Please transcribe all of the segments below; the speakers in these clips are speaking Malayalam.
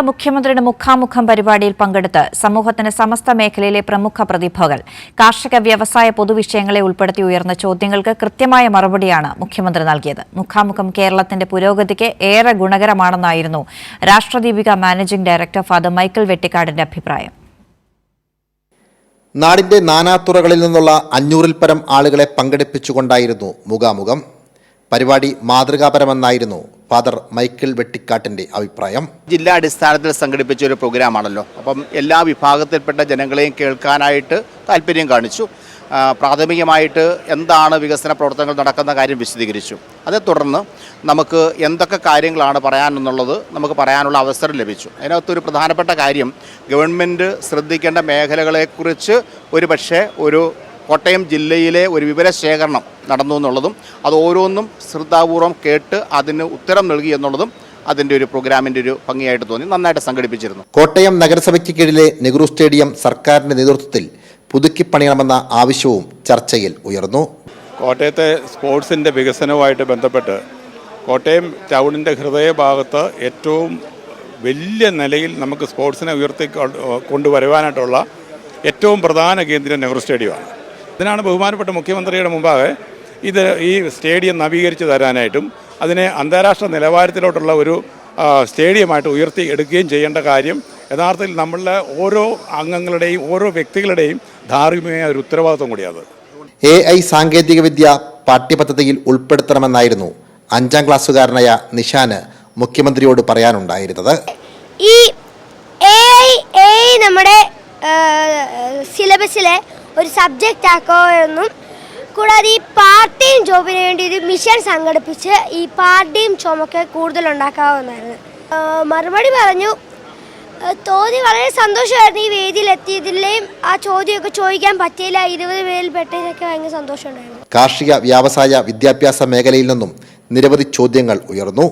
മുഖ്യമന്ത്രിയുടെ മുഖാമുഖം പരിപാടിയിൽ പങ്കെടുത്ത് സമൂഹത്തിന് സമസ്ത മേഖലയിലെ പ്രമുഖ പ്രതിഭകൾ കാർഷിക വ്യവസായ പൊതുവിഷയങ്ങളെ ഉൾപ്പെടുത്തി ഉയർന്ന ചോദ്യങ്ങൾക്ക് കൃത്യമായ മറുപടിയാണ് മുഖ്യമന്ത്രി നൽകിയത്. മുഖാമുഖം കേരളത്തിന്റെ പുരോഗതിക്ക് ഏറെ ഗുണകരമാണെന്നായിരുന്നു Rashtradeepika managing director father Michael വെട്ടിക്കാടിന്റെ അഭിപ്രായം. നാടിന്റെ നാനാത്തുറകളിൽ നിന്നുള്ള അഞ്ഞൂറിൽ പരം ആളുകളെ പങ്കെടുപ്പിച്ചുകൊണ്ടായിരുന്നു മുഖാമുഖം. പരിപാടി മാതൃകാപരമെന്നായിരുന്നു ഫാദർ മൈക്കിൾ വെട്ടിക്കാട്ടിന്റെ അഭിപ്രായം. ജില്ലാ അടിസ്ഥാനത്തിൽ സംഘടിപ്പിച്ച ഒരു പ്രോഗ്രാമാണല്ലോ. അപ്പം എല്ലാ വിഭാഗത്തിൽപ്പെട്ട ജനങ്ങളെയും കേൾക്കാനായിട്ട് താല്പര്യം കാണിച്ചു. പ്രാഥമികമായിട്ട് എന്താണ് വികസന പ്രവർത്തനങ്ങൾ നടക്കുന്ന കാര്യം വിശദീകരിച്ചു. അതേ തുടർന്ന് നമുക്ക് എന്തൊക്കെ കാര്യങ്ങളാണ് പറയാനെന്നുള്ളത് നമുക്ക് പറയാനുള്ള അവസരം ലഭിച്ചു. അതിനകത്തൊരു പ്രധാനപ്പെട്ട കാര്യം ഗവൺമെന്റ് ശ്രദ്ധിക്കേണ്ട മേഖലകളെക്കുറിച്ച് ഒരു പക്ഷേ ഒരു കോട്ടയം ജില്ലയിലെ ഒരു വിവരശേഖരണം നടന്നു എന്നുള്ളതും അത് ഓരോന്നും ശ്രദ്ധാപൂർവം കേട്ട് അതിന് ഉത്തരം നൽകി എന്നുള്ളതും അതിന്റെ ഒരു പ്രോഗ്രാമിന്റെ ഒരു ഭംഗിയായിട്ട് തോന്നി. നന്നായിട്ട് സംഘടിപ്പിച്ചിരുന്നു. കോട്ടയം നഗരസഭയ്ക്ക് കീഴിലെ നെഹ്റു സ്റ്റേഡിയം സർക്കാരിന്റെ നേതൃത്വത്തിൽ പുതുക്കിപ്പണിയണമെന്ന ആവശ്യവും ചർച്ചയിൽ ഉയർന്നു. കോട്ടയത്തെ സ്പോർട്സിന്റെ വികസനവുമായിട്ട് ബന്ധപ്പെട്ട് കോട്ടയം ടൗണിന്റെ ഹൃദയഭാഗത്ത് ഏറ്റവും വലിയ നിലയിൽ നമുക്ക് സ്പോർട്സിനെ ഉയർത്തി കൊണ്ട് കൊണ്ടുവരുവാനായിട്ടുള്ള ഏറ്റവും പ്രധാന കേന്ദ്രം നെഹ്റു സ്റ്റേഡിയമാണ്. ഇതിനാണ് ബഹുമാനപ്പെട്ട മുഖ്യമന്ത്രിയുടെ മുമ്പാകെ ഇത് ഈ സ്റ്റേഡിയം നവീകരിച്ച് തരാനായിട്ടും അതിനെ അന്താരാഷ്ട്ര നിലവാരത്തിലോട്ടുള്ള ഒരു സ്റ്റേഡിയമായിട്ട് ഉയർത്തി എടുക്കുകയും ചെയ്യേണ്ട കാര്യം യഥാർത്ഥത്തിൽ നമ്മളുടെ ഓരോ അംഗങ്ങളുടെയും ഓരോ വ്യക്തികളുടെയും ധാർമ്മികമായ ഒരു ഉത്തരവാദിത്വം കൂടിയാണ് എ ഐ സാങ്കേതികവിദ്യ പാഠ്യപദ്ധതിയിൽ ഉൾപ്പെടുത്തണമെന്നായിരുന്നു അഞ്ചാം ക്ലാസ്സുകാരനായ നിഷാന് മുഖ്യമന്ത്രിയോട് പറയാനുണ്ടായിരുന്നത്. ഈ എ ഐ എ നമ്മുടെ സിലബസിലെ ഒരു സബ്ജക്റ്റ് ആക്കുകയെന്നും കൂടാതെ ഈ പാർട്ട് ടൈം ജോബിന് വേണ്ടി ഒരു മിഷൻ സംഘടിപ്പിച്ച് ഈ പാർട്ട് ടൈം ജോബൊക്കെ കൂടുതൽ ഉണ്ടാക്കാവുന്നതാണ് ആ, മറുപടി പറഞ്ഞു തോന്നി വളരെ സന്തോഷമായിരുന്നു ഈ വേദിയിൽ ആ ചോദ്യമൊക്കെ ചോദിക്കാൻ പറ്റിയില്ല ഇരുപത് പേരിൽ പെട്ടതിനൊക്കെ ഭയങ്കര സന്തോഷമുണ്ടായിരുന്നു. കാർഷിക വ്യാവസായ വിദ്യാഭ്യാസ മേഖലയിൽ നിന്നും നിരവധി ചോദ്യങ്ങൾ ഉയർന്നു.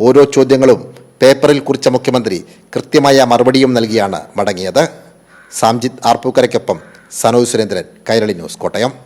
ഓരോ ചോദ്യങ്ങളും പേപ്പറിൽ കുറിച്ച മുഖ്യമന്ത്രി കൃത്യമായ മറുപടിയും നൽകിയാണ് മടങ്ങിയത്. സാംജിത് ആർപ്പൂക്കരയ്ക്കൊപ്പം സനോജ് സുരേന്ദ്രൻ കൈരളി ന്യൂസ് കോട്ടയം.